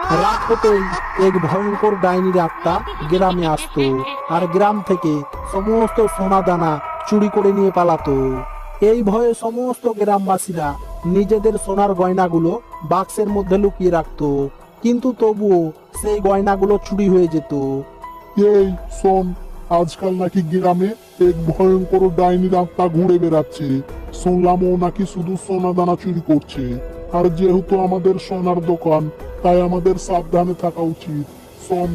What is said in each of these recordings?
রাত হতেই এক ভয়ঙ্কর ডাইনির আত্মা গ্রামে আসতো আর গ্রাম থেকে সমস্ত সোনা দানা চুরি করে নিয়ে পালাতো। এই ভয়ে সমস্ত গ্রামবাসীরা নিজেদের সোনার গয়নাগুলো বাক্সের মধ্যে লুকিয়ে রাখতো। কিন্তু তবুও সেই গয়নাগুলো চুরি হয়ে যেত। এই শোন, আজকাল নাকি গ্রামে এক ভয়ঙ্কর ডাইনির আত্মা ঘুরে বেড়াচ্ছে। শুনলাম ও নাকি শুধু সোনা দানা চুরি করছে। আর যেহেতু আমাদের সোনার দোকান তাই আমাদের সাবধানে থাকা উচিত। শোন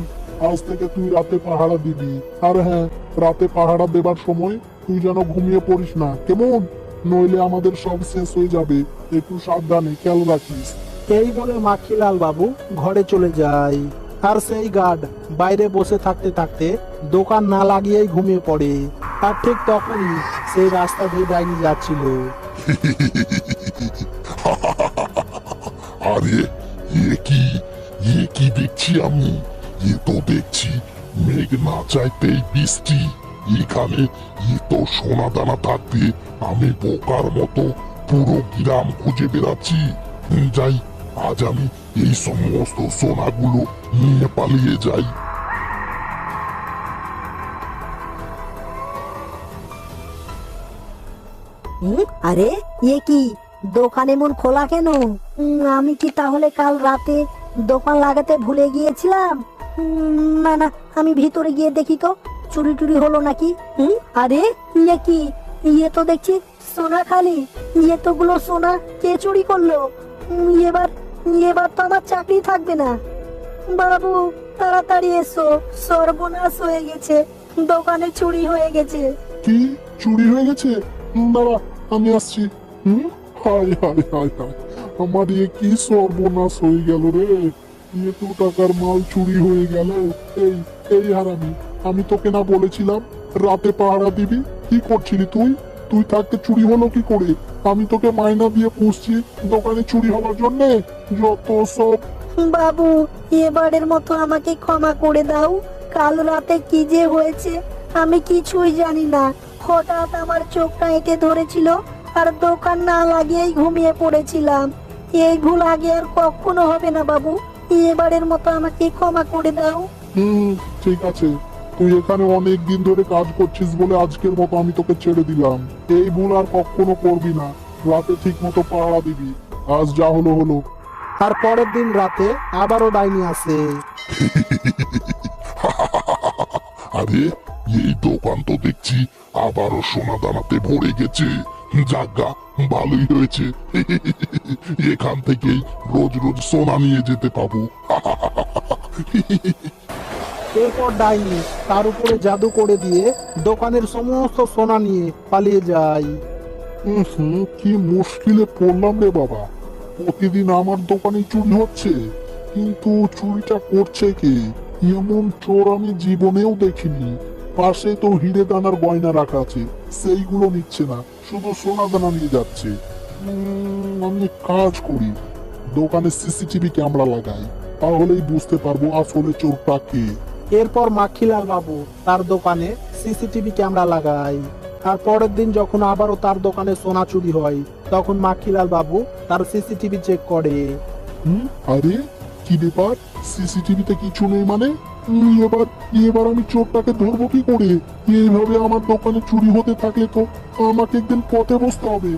আজ থেকে তুই রাতে পাহারা দিবি। আর হ্যাঁ রাতে পাহারা দেবার সময় তুই যেন ঘুমিয়ে পড়িস না কেমন? নইলে আমাদের সব শেষ হয়ে যাবে। একটু সাবধানে খেয়াল রাখিস। এই বলে মাখিলাল বাবু ঘরে চলে যায়। আর সেই গার্ড বাইরে বসে থাকতে থাকতে দোকান না লাগিয়েই ঘুমিয়ে পড়ে। আর ঠিক তখনই সেই রাস্তা দিয়ে ডাইনি যাচ্ছিল। আরে এ কি এ কি দেখছি আমি এ তো দেখছি মেঘ না চাইতেই বৃষ্টি এখানে এ তো সোনা দানা থাকতে আমি বোকার মতো পুরো গ্রাম খুঁজে বেড়াচ্ছি যাই আজ আমি এই সমস্ত সোনাগুলো নিয়ে পালিয়ে যাই আরে ইয়ে কি দোকান এমন খোলা কেন আমি কি তাহলে কাল রাতে দোকান লাগাতে ভুলে গিয়েছিলাম? না না আমি ভিতরে গিয়ে দেখি তো। চুরি টুরি হলো নাকি? হুম, আরে ইয়ে কি? ইয়ে তো দেখছি সোনা খালি। ইয়ে তো গুলো সোনা কে চুরি করল? এবার এবার তো আমার চাকরি থাকবে না। বাবু তাড়াতাড়ি এসো সর্বনাশ হয়ে গেছে। দোকানে চুরি হয়ে গেছে। কি? চুরি হয়ে গেছে? দাঁড়া আমি আসছি। হুম? হাই হাই হাই হাই আমার এ কি সর্বনাশ হয়ে গেল রে? এত টাকার মাল চুরি হয়ে গেল। এই এই হারামি, আমি তোকে না বলেছিলাম রাতে পাহারা দিবি? কি করছিলি তুই? তুই থাকতে চুরি হলো কি করে? আমি তোকে মাইনা দিয়ে পুষছি দোকানে চুরি হওয়ার জন্যে? যত সব বাবু, এবারের মতো আমাকে ক্ষমা করে দাও। কাল রাতে কি যে হয়েছে, আমি কিছুই জানি না। হঠাৎ আমার চোখটা এঁকে ধরেছিল আর দোকান না লাগিয়েই ঘুমিয়ে পড়েছিলাম। এই ভুল আগে আর কখনো হবে না বাবু। এবারের মতো আমাকে ক্ষমা করে দাও। হুম ঠিক আছে। তুই এখানে অনেক দিন ধরে কাজ করছিস বলে আজকের মতো আমি তোকে ছেড়ে দিলাম। এই ভুল আর কখনো করবি না। রাতে ঠিক মতো পাহারা দিবি। আজ যা হলো হলো। আর পরের দিন রাতে আবারও ডাইনি আসে আরে এই দোকান তো দেখছি আবারও সোনা দানাতে ভরে গেছে। যাগা ভালোই হয়েছে। এখান থেকেই রোজ রোজ সোনা নিয়ে যেতে পাবো। এরপর ডাইনি তার উপরে জাদু করে দিয়ে দোকানের সমস্ত সোনা নিয়ে পালিয়ে যায়। কি মুশকিলে পড়লাম রে বাবা। প্রতিদিন আমার দোকানে চুরি হচ্ছে কিন্তু চুরিটা করছে কে? এমন চোর আমি জীবনেও দেখিনি। পাশে তো হিরে দানার গয়না রাখা আছে। সেইগুলো নিচ্ছে না শুধু সোনা দানা নিয়ে যাচ্ছে। আমি কাজ করি। দোকানে সিসিটিভি ক্যামেরা লাগাই তাহলেই বুঝতে পারব আসলে চোরটা কে। এরপর মাখিলাল বাবু তার দোকানে সিসিটিভি ক্যামেরা লাগায় আর পরের দিন যখন আবারও তার দোকানে সোনা চুরি হয় তখন মাখিলাল বাবু তার সিসিটিভি চেক করে। হুম? আরে কি ব্যাপার? সিসিটিভিতে কিছু নেই মানে? এবার এবার আমি চোরটাকে ধরবো কি করে? এইভাবে আমার দোকানে চুরি হতে থাকলে তো আমাকে একদিন পথে বসতে হবে।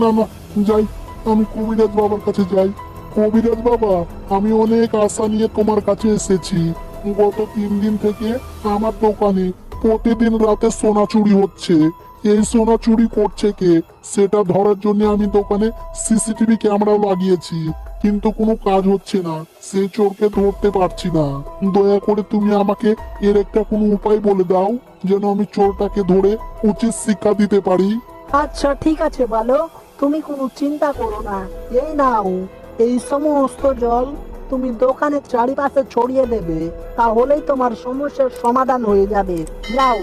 না না, যাই, আমি কবিরাজ বাবার কাছে যাই। কবিরাজ বাবা, আমি অনেক আশা নিয়ে তোমার কাছে এসেছি। গত তিন দিন থেকে আমার দোকানে প্রতিদিন রাতে সোনা চুরি হচ্ছে। এই সোনা চুরি করছে কে? সেটা ধরার জন্য আমি দোকানে সিসিটিভি ক্যামেরাও লাগিয়েছি। কিন্তু কোনো কাজ হচ্ছে না। সে চোরকে ধরতে পারছি না। দয়া করে তুমি আমাকে এর একটা কোনো উপায় বলে দাও, যেন আমি চোরটাকে ধরে উচিত শিক্ষা দিতে পারি। আচ্ছা ঠিক আছে বালক। তুমি কোনো চিন্তা করো না। এই নাও। এই সমস্ত জল তুমি দোকানের চারিপাশে ছড়িয়ে দেবে। তাহলেই তোমার সমস্যার সমাধান হয়ে যাবে। যাও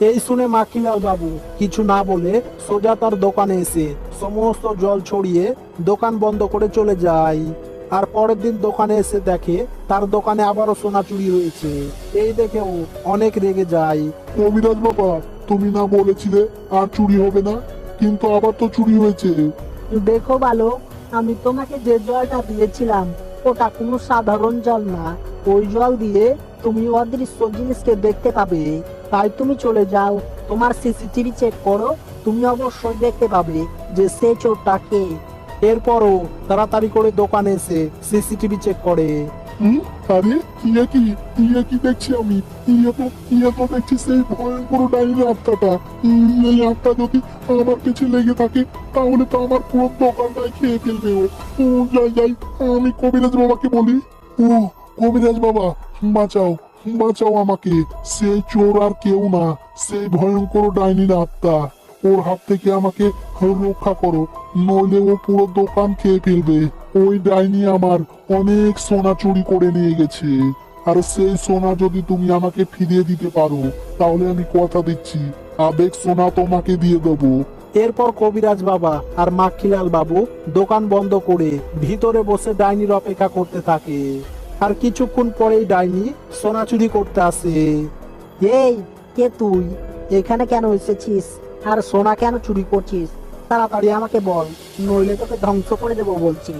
এই শুনে মাখিলাল বাবু কিছু না বলে সোজা তার দোকানে এসে সমস্ত জল ছড়িয়ে দোকান বন্ধ করে চলে যায়। আর পরের দিন দোকানে এসে দেখে তার দোকানে আবারও সোনা চুরি হয়েছে। এই দেখে ও অনেক রেগে যায়। কবিরাজ বাবা তুমি না বলেছিলে আর চুরি হবে না কিন্তু আবার তো চুরি হয়েছে। দেখো বালক আমি তোমাকে যে জলটা দিয়েছিলাম ওটা কোনো সাধারণ জল না। ওই জল দিয়ে তুমি অদৃশ্য জিনিসকে দেখতে পাবে। তাই তুমি চলে যাও। তোমার সিসিটিভি চেক করো। তুমি অবশ্যই দেখতে পাবে যে সে চোরটা কে। এরপরও তাড়াতাড়ি করে দোকানে এসে সিসিটিভি চেক করে। কি? দেখছি আমি? দেখছি সেই এই যদি আমার লেগে থাকে, তাহলে তো আমার পুরো খেয়ে ফেলবে আমি কবিরাজ বাবাকে বলি। ও, কবিরাজ বাবা, বাঁচাও। বাঁচাও আমাকে। সেই চোর আর কেউ না। সেই ভয়ঙ্কর ডাইনির আত্মা। ওর হাত থেকে আমাকে রক্ষা করো, নইলে ও পুরো দোকান খেয়ে ফেলবে। ওই ডাইনি আমার অনেক সোনা চুরি করে নিয়ে গেছে। আর সেই সোনা যদি তুমি আমাকে ফিরিয়ে দিতে পারো, তাহলে আমি কথা দিচ্ছি। আবেগ সোনা তোমাকে দিয়ে দেবো। এরপর কবিরাজ বাবা আর মাখিলাল বাবু দোকান বন্ধ করে ভিতরে বসে ডাইনির অপেক্ষা করতে থাকে। আর কিছুক্ষণ পরেই ডাইনি সোনা চুরি করতে আসে। এই কে তুই? এখানে কেন এসেছিস? আর সোনা কেন চুরি করছিস? তাড়াতাড়ি আমাকে বল নইলে তোকে ধ্বংস করে দেবো বলছি।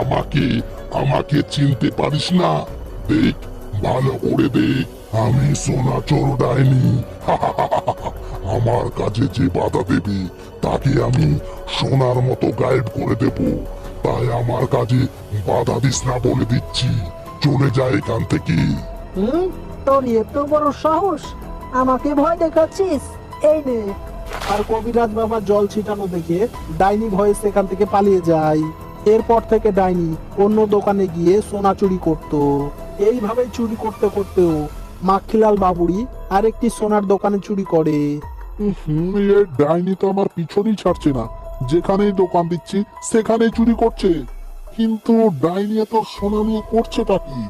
আমাকে আমাকে চিনতে পারিস না? দেখ ভালো করে দেখ আমি সোনা চোর ডাইনি। আমার কাজে যে বাধা দেবে তাকে আমি সোনার মতো গাইড করে দেব। তাই আমার কাজে বাধা দিস না বলে দিচ্ছি। চলে যায় এখান থেকে। হুম? তোর এত বড় সাহস? আমাকে ভয় দেখাচ্ছিস? এই নে। আর কবিরাজ বাবা জল ছিটানো দেখে ডাইনি ভয়ে সেখান থেকে পালিয়ে যায়। এরপর থেকে ডাইনি অন্য দোকানে গিয়ে সোনা চুরি করত। এইভাবে চুরি করতে করতেও মাখিলাল বাবুরি আরেকটি সোনার দোকানে চুরি করে। হুম এ ডাইনি তো আমার পিছনেই ছাড়ছে না। যেখানেই দোকান দিচ্ছি সেখানেই চুরি করছে। কিন্তু ডাইনি এত সোনা নিয়ে করছেটা কি?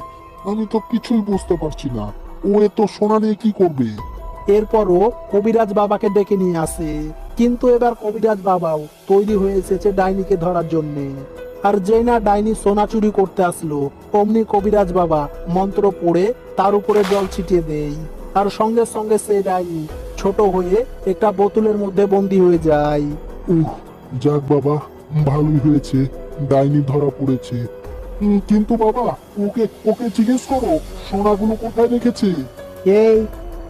আমি তো কিছুই বুঝতে পারছি না। ও এত সোনা নিয়ে কি করবে? এরপরও কবিরাজ বাবাকে ডেকে নিয়ে আসে। কিন্তু এবার কবিরাজ বাবাও তৈরি হয়ে এসেছে ডাইনিকে ধরার জন্য। আর যেই না ডাইনি সোনা চুরি করতে আসলো অমনি কবিরাজ বাবা মন্ত্র পড়ে তার উপরে জল ছিটিয়ে দেয়। আর সঙ্গে সঙ্গে সেই ডাইনি ছোট হয়ে একটা বোতলের মধ্যে বন্দি হয়ে যায়। উহ যাক বাবা ভালোই হয়েছে ডাইনি ধরা পড়েছে। কিন্তু বাবা ওকে ওকে জিজ্ঞেস করো সোনাগুলো কোথায় রেখেছে? এই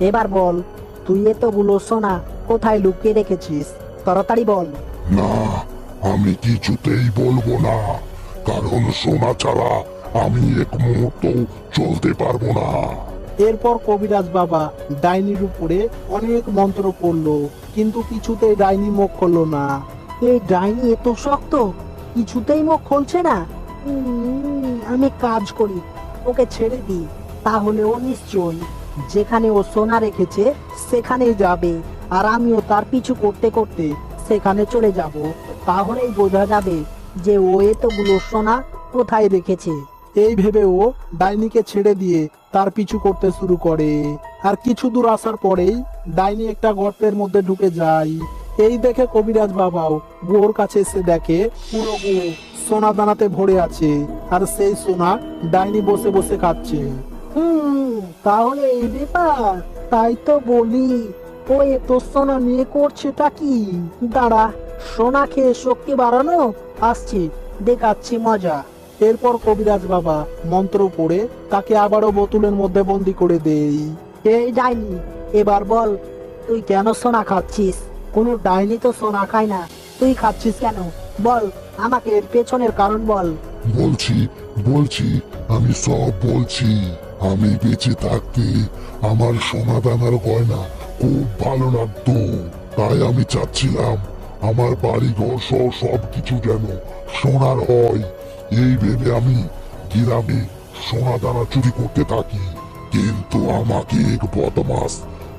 এবার বল তুই এতগুলো সোনা কোথায় লুকিয়ে রেখেছিস? তাড়াতাড়ি বল। না আমি কিছুতেই বলব না কারণ সোনা ছাড়া আমি এক মুহূর্ত চলতে পারব না। এরপর কবিরাজ বাবা ডাইনির উপরে অনেক মন্ত্র পড়ল কিন্তু কিছুতেই ডাইনি মুখ করল না। এই ডাইনি এত শক্ত কিছুতেই মুখ খুলছে না। উম, আমি কাজ করি ওকে ছেড়ে দিই তাহলে ও নিশ্চয়ই যেখানে ও সোনা রেখেছে সেখানেই যাবে আর আমিও তার পিছু করতে করতে সেখানে চলে যাব। তাহলেই বোঝা যাবে যে ও এতগুলো সোনা কোথায় রেখেছে। এই ভেবে ও ডাইনিকে ছেড়ে দিয়ে তার পিছু করতে শুরু করে। আর কিছু দূর আসার পরেই ডাইনি একটা গর্তের মধ্যে ঢুকে যায়। এই দেখে কবিরাজ বাবাও গুয়োর কাছে এসে দেখে, পুরো গুয়ো সোনা দানাতে ভরে আছে, আর সেই সোনা ডাইনি বসে বসে খাচ্ছে। তাহলে এই ব্যাপার, তাই তো বলি ও এত সোনা নিয়ে করছেটা কি? দাঁড়া, সোনা খেয়ে শক্তি বাড়ানো, আসছি, দেখাচ্ছি মজা। এরপর কবিরাজ বাবা মন্ত্র পড়ে তাকে আবারও বোতলের মধ্যে বন্দি করে দেই এই ডাইনি, এবার বল, তুই কেন সোনা খাচ্ছিস? কোনো ডাইনি তো সোনা খায় না। তুই খাচ্ছিস কেন? বল, আমাকে এর পেছনের কারণ বল। বলছি বলছি, আমি সব বলছি। আমি বেঁচে থাকতে আমার সোনা দানার গয়না খুব ভালো লাগতো। তাই আমি চাচ্ছিলাম আমার বাড়ি ঘর সহ সব কিছু যেন সোনার হয়। এই ভেবে আমি গ্রামে সোনা দানা চুরি করতে থাকি। কিন্তু আমাকে এক বদমাস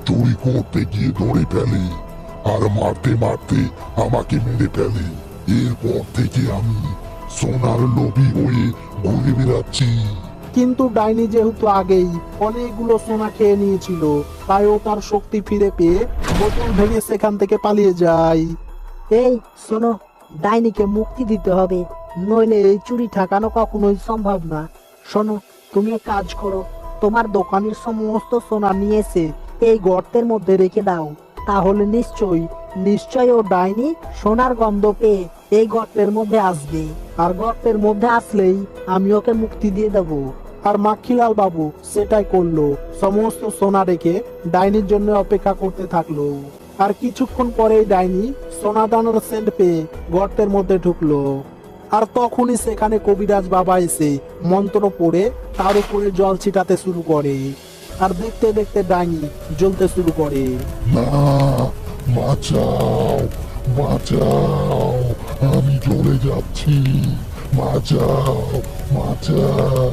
চুরি করতে গিয়ে ধরে ফেলে। আর মারতে মারতে আমাকে মেরে ফেলে। এরপর থেকে আমি সোনার লোভী হয়ে ঘুরে বেড়াচ্ছি। কিন্তু ডাইনি যেহেতু আগেই অনেকগুলো সোনা খেয়ে নিয়েছিল তাই ও তার শক্তি ফিরে পেয়ে বোতল ভেঙে সেখান থেকে পালিয়ে যায়। এই শোনো ডাইনিকে মুক্তি দিতে হবে নইলে এই চুরি ঠেকানো কখনোই সম্ভব না। শোনো তুমি এক কাজ করো তোমার দোকানের সমস্ত সোনা নিয়ে এসে এই গর্তের মধ্যে রেখে দাও। তাহলে নিশ্চয়ই নিশ্চয়ই ও ডাইনি সোনার গন্ধ পেয়ে এই গর্তের মধ্যে আসবে। আর গর্তের মধ্যে আসলেই আমি ওকে মুক্তি দিয়ে দেব। আর মাখিলাল বাবু সেটাই করল, সমস্ত সোনা রেখে ডাইনির জন্য অপেক্ষা করতে থাকল। আর কিছুক্ষণ পরেই ডাইনি সোনা দানার সেন্ট পেয়ে গর্তের মধ্যে ঢুকলো। আর তখনই সেখানে কবিরাজ বাবা এসে মন্ত্র পড়ে তার উপরে জল ছিটাতে শুরু করে। আর দেখতে দেখতে ডাইনি জ্বলতে শুরু করে। না বাঁচাও বাঁচাও আমি চলে যাচ্ছি। বাঁচাও বাঁচাও।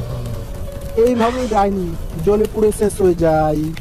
এইভাবেই ডাইনি জলে পুড়ে শেষ হয়ে যায়।